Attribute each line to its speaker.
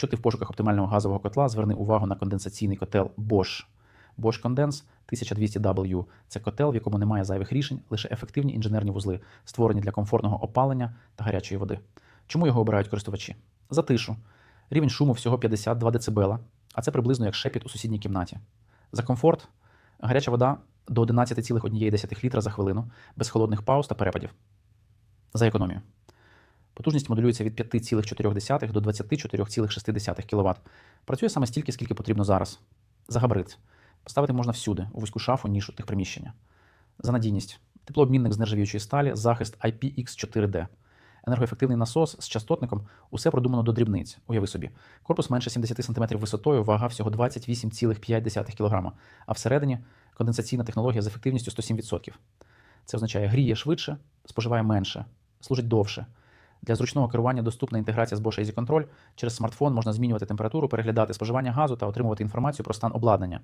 Speaker 1: Якщо ти в пошуках оптимального газового котла, зверни увагу на конденсаційний котел Bosch. Bosch Condense 1200W – це котел, в якому немає зайвих рішень, лише ефективні інженерні вузли, створені для комфортного опалення та гарячої води. Чому його обирають користувачі? За тишу. Рівень шуму всього 52 дБ, а це приблизно як шепіт у сусідній кімнаті. За комфорт гаряча вода до 11,1 літра за хвилину, без холодних пауз та перепадів. За економію. Потужність модулюється від 5,4 до 24,6 кВт. Працює саме стільки, скільки потрібно зараз. За габарит. Поставити можна всюди, у вузьку шафу, нішу тих приміщення. За надійність. Теплообмінник з нержавіючої сталі, захист IPX4D. Енергоефективний насос з частотником усе продумано до дрібниць. Уяви собі. Корпус менше 70 см висотою, вага всього 28,5 кг, а всередині конденсаційна технологія з ефективністю 107%. Це означає, гріє швидше, споживає менше, служить довше. Для зручного керування доступна інтеграція з Bosch Easy Control. Через смартфон можна змінювати температуру, переглядати споживання газу та отримувати інформацію про стан обладнання.